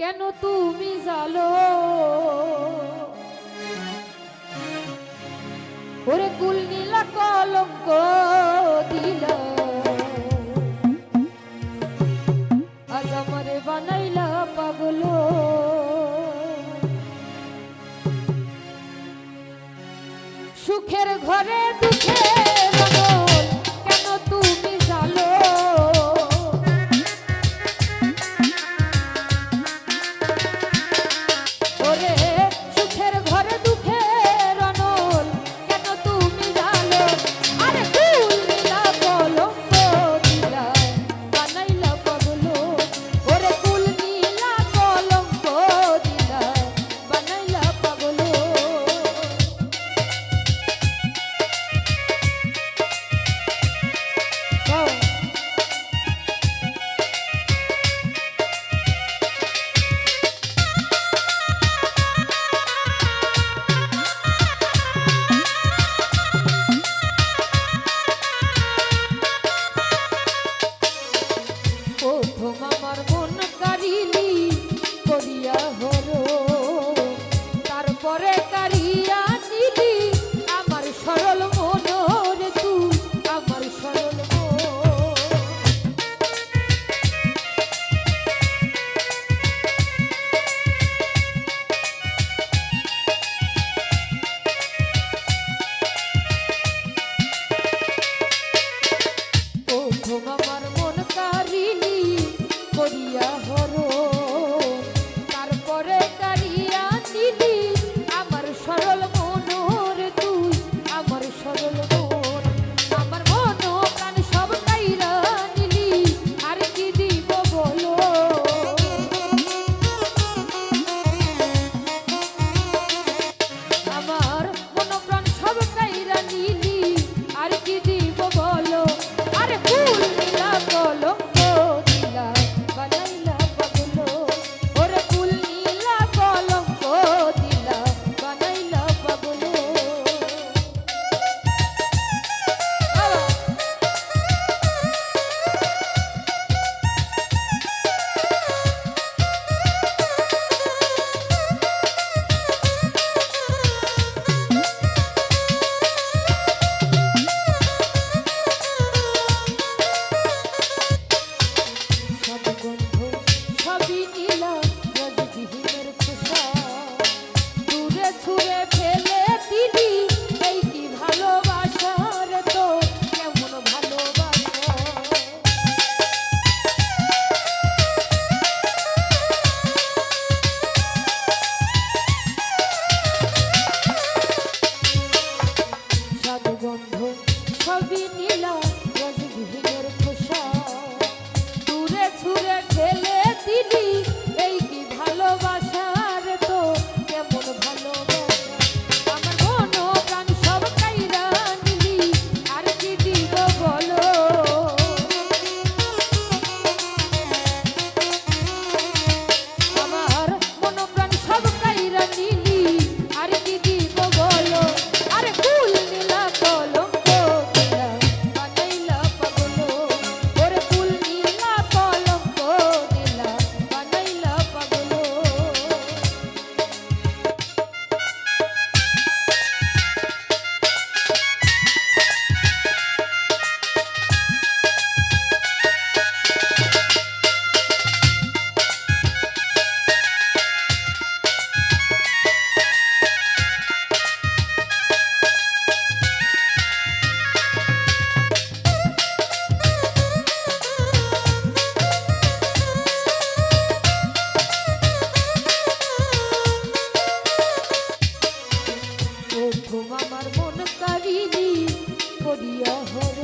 কেন তুমি জালো? ওরে কুল নীলা কলঙ্ক দিল। আজ আমার বানাইলা পাগল। সুখের ঘরে দুঃখের দিদি করিয়া হয়